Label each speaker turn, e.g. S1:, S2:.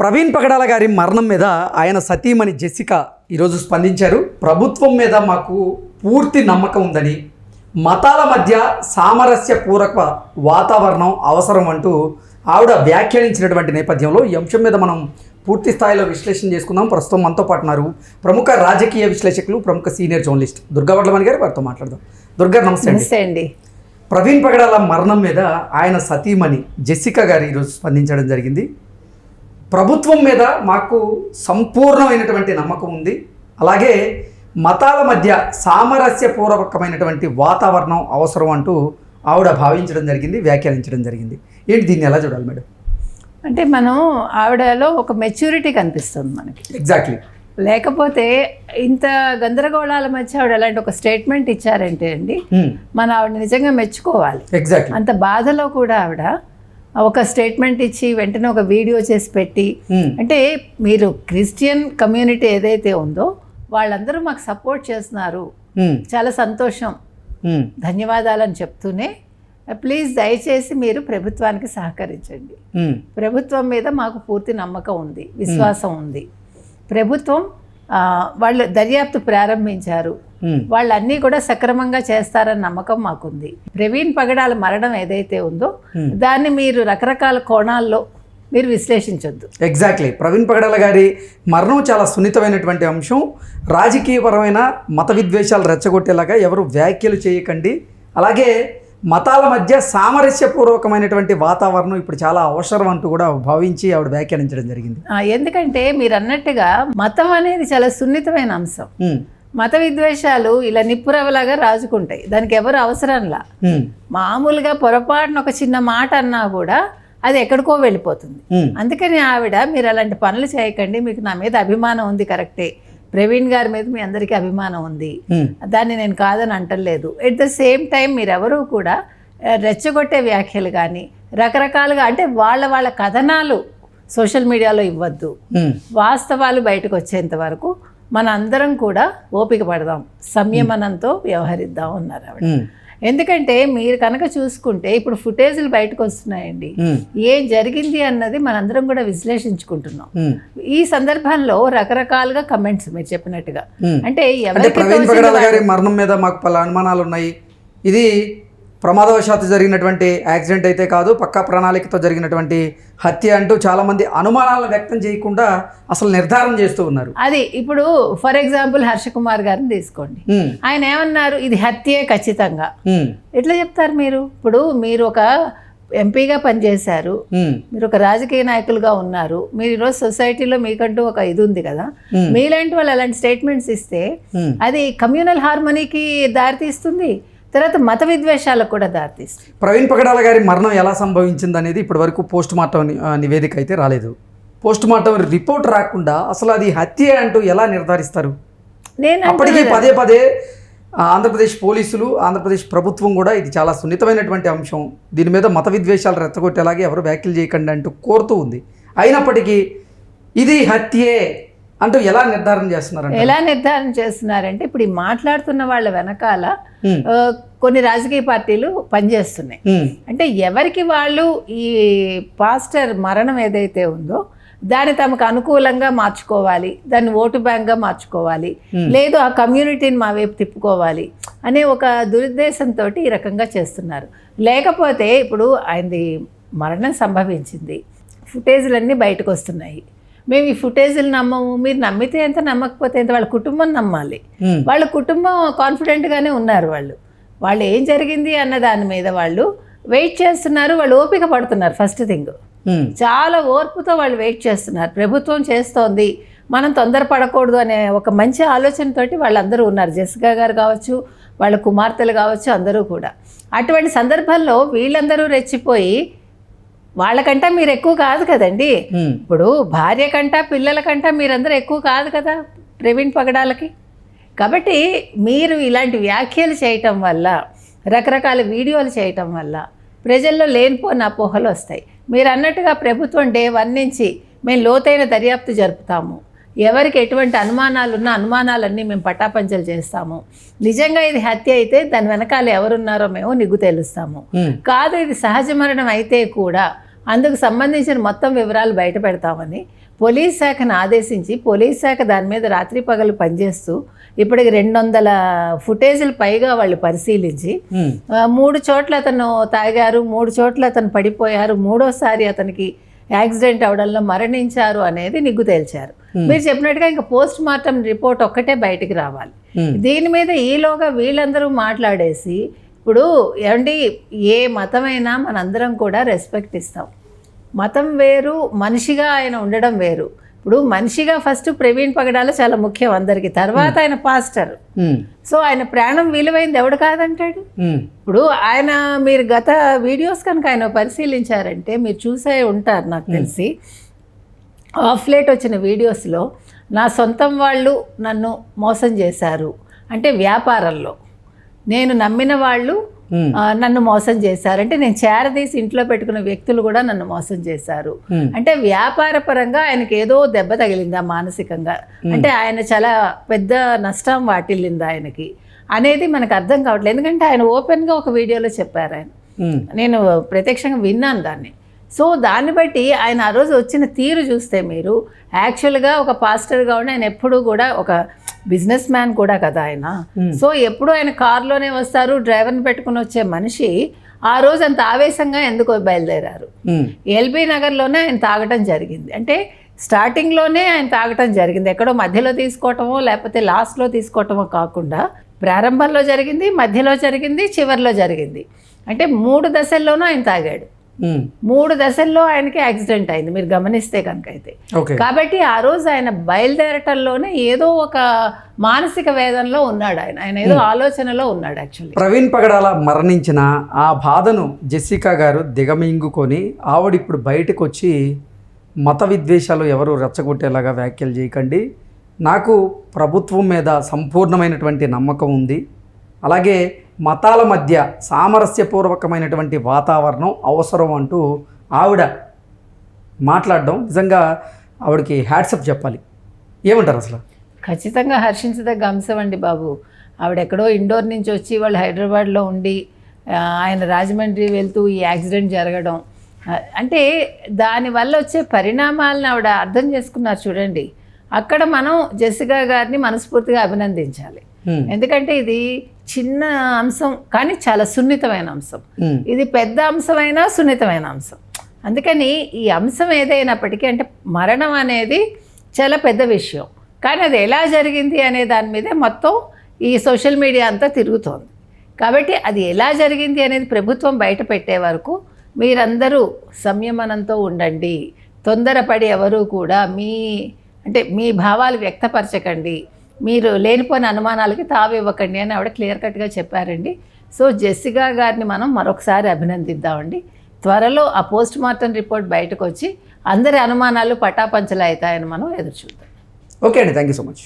S1: ప్రవీణ్ పగడాల గారి మరణం మీద ఆయన సతీమణి జెసిక ఈరోజు స్పందించారు. ప్రభుత్వం మీద మాకు పూర్తి నమ్మకం ఉందని మతాల మధ్య సామరస్య పూరక వాతావరణం అవసరం అంటూ ఆవిడ వ్యాఖ్యానించినటువంటి నేపథ్యంలో ఈ అంశం మీద మనం పూర్తి స్థాయిలో విశ్లేషణ చేసుకుందాం. ప్రస్తుతం మనతో పాటు ఉన్నారు ప్రముఖ రాజకీయ విశ్లేషకులు ప్రముఖ సీనియర్ జర్నలిస్ట్ దుర్గా వడ్లమణి గారు వారితో మాట్లాడదాం. దుర్గా నమస్తే
S2: నమస్తే అండి.
S1: ప్రవీణ్ పగడాల మరణం మీద ఆయన సతీమణి జెసిక గారు ఈరోజు స్పందించడం జరిగింది. ప్రభుత్వం మీద మాకు సంపూర్ణమైనటువంటి నమ్మకం ఉంది. అలాగే మతాల మధ్య సామరస్యపూర్వకమైనటువంటి వాతావరణం అవసరం అంటూ ఆవిడ భావించడం జరిగింది వ్యాఖ్యానించడం జరిగింది. ఏంటి దీన్ని ఎలా చూడాలి మేడం?
S2: అంటే మనం ఆవిడలో ఒక మెచ్యూరిటీ కనిపిస్తుంది మనకి.
S1: ఎగ్జాక్ట్లీ
S2: లేకపోతే ఇంత గందరగోళాల మధ్య ఆవిడ అలాంటి ఒక స్టేట్మెంట్ ఇచ్చారంటే అండి మన ఆవిడ నిజంగా మెచ్చుకోవాలి.
S1: ఎగ్జాక్ట్లీ
S2: అంత బాధలో కూడా ఆవిడ ఒక స్టేట్మెంట్ ఇచ్చి వెంటనే ఒక వీడియో చేసి పెట్టి అంటే మీరు క్రిస్టియన్ కమ్యూనిటీ ఏదైతే ఉందో వాళ్ళందరూ మాకు సపోర్ట్ చేస్తున్నారు. చాలా సంతోషం. ధన్యవాదాలని చెప్తూనే ప్లీజ్ దయచేసి మీరు ప్రభుత్వానికి సహకరించండి. ప్రభుత్వం మీద మాకు పూర్తి నమ్మకం ఉంది విశ్వాసం ఉంది. ప్రభుత్వం వాళ్ళు దర్యాప్తు ప్రారంభించారు. వాళ్ళన్నీ కూడా సక్రమంగా చేస్తారన్న నమ్మకం మాకుంది. ప్రవీణ్ పగడాల మరణం ఏదైతే ఉందో దాన్ని మీరు రకరకాల కోణాల్లో మీరు విశ్లేషించొద్దు.
S1: ఎగ్జాక్ట్లీ ప్రవీణ్ పగడాల గారి మరణం చాలా సున్నితమైనటువంటి అంశం. రాజకీయపరమైన మత విద్వేషాలు రెచ్చగొట్టేలాగా ఎవరు వ్యాఖ్యలు చేయకండి. అలాగే మతాల మధ్య సామరస్యపూర్వకమైనటువంటి వాతావరణం ఇప్పుడు చాలా అవసరం అంటూ కూడా భావించి ఆవిడ వ్యాఖ్యానించడం జరిగింది.
S2: ఎందుకంటే మీరు అన్నట్టుగా మతం అనేది చాలా సున్నితమైన అంశం. మత విద్వేషాలు ఇలా నిప్పురవలాగా రాజుకుంటాయి. దానికి ఎవరు అవసరంలా? మామూలుగా పొరపాటున ఒక చిన్న మాట అన్నా కూడా అది ఎక్కడికో వెళ్ళిపోతుంది. అందుకని ఆవిడ మీరు అలాంటి పనులు చేయకండి మీకు నా మీద అభిమానం ఉంది కరెక్టే. ప్రవీణ్ గారి మీద మీ అందరికీ అభిమానం ఉంది. దాన్ని నేను కాదని అంటలేదు. ఎట్ ద సేమ్ టైం మీరెవరూ కూడా రెచ్చగొట్టే వ్యాఖ్యలు కానీ రకరకాలుగా అంటే వాళ్ళ వాళ్ళ కథనాలు సోషల్ మీడియాలో ఇవ్వద్దు. వాస్తవాలు బయటకు వచ్చేంత వరకు మన అందరం కూడా ఓపిక పడదాం. సంయమనంతో వ్యవహరిద్దాం అన్నారు ఆవిడ. ఎందుకంటే మీరు కనుక చూసుకుంటే ఇప్పుడు ఫుటేజ్లు బయటకు వస్తున్నాయండి. ఏం జరిగింది అన్నది మనందరం కూడా విశ్లేషించుకుంటున్నాం. ఈ సందర్భంలో రకరకాలుగా కమెంట్స్ మీరు చెప్పినట్టుగా. అంటే ఎవరికి
S1: మరణం మీద మాకు పలు అనుమానాలు ఉన్నాయి ఇది ప్రమాదవశాత్తు జరిగినటువంటి యాక్సిడెంట్ అయితే కాదు పక్కా ప్రణాళికతో జరిగినటువంటి హత్య అంటూ చాలామంది అనుమానాలను వ్యక్తం చేయకుండా అసలు నిర్ధారణ చేస్తూ ఉన్నారు.
S2: అది ఇప్పుడు ఫర్ ఎగ్జాంపుల్ హర్ష కుమార్ గారిని తీసుకోండి. ఆయన ఏమన్నారు? ఇది హత్యే ఖచ్చితంగా. ఎట్లా చెప్తారు మీరు? ఇప్పుడు మీరు ఒక ఎంపీగా పనిచేశారు. మీరు ఒక రాజకీయ నాయకులుగా ఉన్నారు. మీరు ఈరోజు సొసైటీలో మీకంటూ ఒక ఇది ఉంది కదా. మీలాంటి వాళ్ళు అలాంటి స్టేట్మెంట్స్ ఇస్తే. అది కమ్యూనల్ హార్మనీకి దారితీస్తుంది. తర్వాత మత విద్వేషాలకు కూడా దారితీస్తుంది.
S1: ప్రవీణ్ పగడాల గారి మరణం ఎలా సంభవించింది అనేది ఇప్పటి వరకు పోస్ట్ మార్టం నివేదిక అయితే రాలేదు. పోస్ట్ మార్టం రిపోర్ట్ రాకుండా అసలు అది హత్య అంటూ ఎలా నిర్ధారిస్తారు?
S2: నేను
S1: అప్పటికి పదే పదే ఆంధ్రప్రదేశ్ పోలీసులు ఆంధ్రప్రదేశ్ ప్రభుత్వం కూడా ఇది చాలా సున్నితమైనటువంటి అంశం. దీని మీద మత విద్వేషాలు రెచ్చగొట్టేలాగే ఎవరు వ్యాఖ్యలు చేయకండి అంటూ కోరుతూ ఉంది. అయినప్పటికీ ఇది హత్యే. అంటూ ఎలా నిర్ధారణ చేస్తున్నారంటే
S2: ఎలా నిర్ధారణ చేస్తున్నారంటే ఇప్పుడు ఈ మాట్లాడుతున్న వాళ్ళ వెనకాల కొన్ని రాజకీయ పార్టీలు పనిచేస్తున్నాయి. అంటే ఎవరికి వాళ్ళు ఈ పాస్టర్ మరణం ఏదైతే ఉందో దాన్ని తమకు అనుకూలంగా మార్చుకోవాలి దాన్ని ఓటు బ్యాంక్గా మార్చుకోవాలి లేదు ఆ కమ్యూనిటీని మా వైపు తిప్పుకోవాలి అనే ఒక దురుద్దేశంతో ఈ రకంగా చేస్తున్నారు. లేకపోతే ఇప్పుడు ఆయనది మరణం సంభవించింది. ఫుటేజ్లన్నీ బయటకు వస్తున్నాయి. మేము ఈ ఫుటేజ్లు నమ్మము మీరు నమ్మితే ఎంత నమ్మకపోతే ఎంత వాళ్ళ కుటుంబం నమ్మాలి. వాళ్ళ కుటుంబం కాన్ఫిడెంట్గానే ఉన్నారు వాళ్ళు. వాళ్ళు ఏం జరిగింది అన్న దాని మీద వాళ్ళు వెయిట్ చేస్తున్నారు వాళ్ళు ఓపిక పడుతున్నారు ఫస్ట్ థింగ్ చాలా ఓర్పుతో వాళ్ళు వెయిట్ చేస్తున్నారు. ప్రభుత్వం చేస్తోంది. మనం తొందరపడకూడదు అనే ఒక మంచి ఆలోచనతోటి వాళ్ళందరూ ఉన్నారు. జెసికా గారు కావచ్చు వాళ్ళ కుమార్తెలు కావచ్చు అందరూ కూడా. అటువంటి సందర్భంలో వీళ్ళందరూ రెచ్చిపోయి వాళ్ళకంటే మీరు ఎక్కువ కాదు కదండి. ఇప్పుడు భార్య కంట పిల్లల కంట మీరందరూ ఎక్కువ కాదు కదా ప్రవీణ్ పగడాలకి. కాబట్టి మీరు ఇలాంటి వ్యాఖ్యలు చేయటం వల్ల రకరకాల వీడియోలు చేయటం వల్ల ప్రజల్లో లేనిపోని అపోహలు వస్తాయి. మీరు అన్నట్టుగా ప్రభుత్వం డే వన్ నుంచి మేము లోతైన దర్యాప్తు జరుపుతాము. ఎవరికి ఎటువంటి అనుమానాలు ఉన్న అనుమానాలన్నీ మేము పటాపంచలు చేస్తాము. నిజంగా ఇది హత్య అయితే దాని వెనకాల ఎవరున్నారో మేము నిగ్గు తెలుస్తాము. కాదు ఇది సహజ మరణం అయితే కూడా అందుకు సంబంధించిన మొత్తం వివరాలు బయట పెడతామని పోలీస్ శాఖను ఆదేశించి పోలీస్ శాఖ దాని మీద రాత్రి పగలు పనిచేస్తూ ఇప్పటికి రెండు వందల ఫుటేజీలు పైగా వాళ్ళు పరిశీలించి మూడు చోట్ల అతను తాగారు మూడు చోట్ల అతను పడిపోయారు మూడోసారి అతనికి యాక్సిడెంట్ అవడంలో మరణించారు అనేది నిగ్గు తేల్చారు. మీరు చెప్పినట్టుగా ఇంకా పోస్ట్ మార్టం రిపోర్ట్ ఒక్కటే బయటికి రావాలి. దీని మీద ఈలోగా వీళ్ళందరూ మాట్లాడేసి ఇప్పుడు ఏమండి ఏ మతమైనా మనందరం కూడా రెస్పెక్ట్ ఇస్తాం. మతం వేరు మనిషిగా ఆయన ఉండడం వేరు. ఇప్పుడు మనిషిగా ఫస్ట్ ప్రవీణ్ పగడాల చాలా ముఖ్యం అందరికీ. తర్వాత ఆయన పాస్టర్ సో ఆయన ప్రాణం విలువైంది ఎవడు కాదంటాడు? ఇప్పుడు ఆయన మీరు గత వీడియోస్ కనుక ఆయన పరిశీలించారంటే మీరు చూసే ఉంటారు నాకు తెలిసి ఆఫ్ లేట్ వచ్చిన వీడియోస్లో నా సొంతం వాళ్ళు నన్ను మోసం చేశారు. అంటే వ్యాపారంలో. నేను నమ్మిన వాళ్ళు నన్ను మోసం చేశారు. అంటే నేను చేరదీసి ఇంట్లో పెట్టుకున్న వ్యక్తులు కూడా నన్ను మోసం చేశారు. అంటే వ్యాపార పరంగా ఆయనకి ఏదో దెబ్బ తగిలిందా మానసికంగా. అంటే ఆయన చాలా పెద్ద నష్టం వాటిల్లిందా ఆయనకి అనేది మనకు అర్థం కావట్లేదు. ఎందుకంటే ఆయన ఓపెన్గా ఒక వీడియోలో చెప్పారు ఆయన. నేను ప్రత్యక్షంగా విన్నాను దాన్ని. సో దాన్ని బట్టి ఆయన ఆ రోజు వచ్చిన తీరు చూస్తే మీరు యాక్చువల్గా ఒక పాస్టర్గా ఉండి ఆయన ఎప్పుడూ కూడా ఒక బిజినెస్ మ్యాన్ కూడా కదా ఆయన. సో ఎప్పుడు ఆయన కారులోనే వస్తారు డ్రైవర్ని పెట్టుకుని వచ్చే మనిషి ఆ రోజు అంత ఆవేశంగా ఎందుకు బయలుదేరారు. ఎల్బీ నగర్లోనే ఆయన తాగటం జరిగింది. అంటే స్టార్టింగ్లోనే ఆయన తాగటం జరిగింది. ఎక్కడో మధ్యలో తీసుకోవటమో లేకపోతే లాస్ట్లో తీసుకోవటమో కాకుండా ప్రారంభంలో జరిగింది మధ్యలో జరిగింది చివరిలో జరిగింది. అంటే మూడు దశల్లోనూ ఆయన తాగాడు. మూడు దశల్లో ఆయనకి యాక్సిడెంట్ అయింది. మీరు గమనిస్తే కనుక అయితే.
S1: ఓకే
S2: కాబట్టి ఆ రోజు ఆయన బయలుదేరటంలోనే ఏదో ఒక మానసిక వేదనలో ఉన్నాడు ఆయన. ఆయన ఏదో ఆలోచనలో ఉన్నాడు యాక్చువల్లీ
S1: ప్రవీణ్ పగడాల మరణించిన ఆ బాధను జెసికా గారు దిగమింగుకొని ఆవిడ ఇప్పుడు బయటకు వచ్చి మత విద్వేషాలు ఎవరు రెచ్చగొట్టేలాగా వ్యాఖ్యలు చేయకండి. నాకు ప్రభుత్వం మీద సంపూర్ణమైనటువంటి నమ్మకం ఉంది. అలాగే మతాల మధ్య సామరస్యపూర్వకమైనటువంటి వాతావరణం అవసరం అంటూ ఆవిడ మాట్లాడడం నిజంగా ఆవిడకి హ్యాట్సప్ చెప్పాలి. ఏమంటారు అసలు?
S2: ఖచ్చితంగా హర్షించదగ్గ అంశం అండి బాబు. ఆవిడ ఎక్కడో ఇండోర్ నుంచి వచ్చి వాళ్ళు హైదరాబాద్లో ఉండి ఆయన రాజమండ్రి వెళ్తూ ఈ యాక్సిడెంట్ జరగడం అంటే దానివల్ల వచ్చే పరిణామాలను ఆవిడ అర్థం చేసుకున్నారు చూడండి. అక్కడ మనం జెసికా గారిని మనస్ఫూర్తిగా అభినందించాలి. ఎందుకంటే ఇది చిన్న అంశం కానీ చాలా సున్నితమైన అంశం. ఇది పెద్ద అంశమైనా సున్నితమైన అంశం. అందుకని ఈ అంశం ఏదైనప్పటికీ అంటే మరణం అనేది చాలా పెద్ద విషయం. కానీ అది ఎలా జరిగింది అనే దాని మీదే మొత్తం ఈ సోషల్ మీడియా అంతా తిరుగుతోంది. కాబట్టి అది ఎలా జరిగింది అనేది ప్రభుత్వం బయట పెట్టే వరకు మీరందరూ సంయమనంతో ఉండండి. తొందరపడి ఎవరు కూడా మీ అంటే మీ భావాలు వ్యక్తపరచకండి. మీరు లేనిపోయిన అనుమానాలకి తావివ్వకండి అని ఆవిడ క్లియర్ కట్గా చెప్పారండి. సో జెస్సికా గారిని మనం మరొకసారి అభినందిద్దామండి. త్వరలో ఆ పోస్ట్ మార్టం రిపోర్ట్ బయటకు వచ్చి అందరి అనుమానాలు పటాపంచలు అవుతాయని మనం ఎదురు చూద్దాం
S1: ఓకే అండి. Thank you so much.